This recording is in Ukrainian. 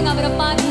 நாமத்துக்கு a இருப்பாங்க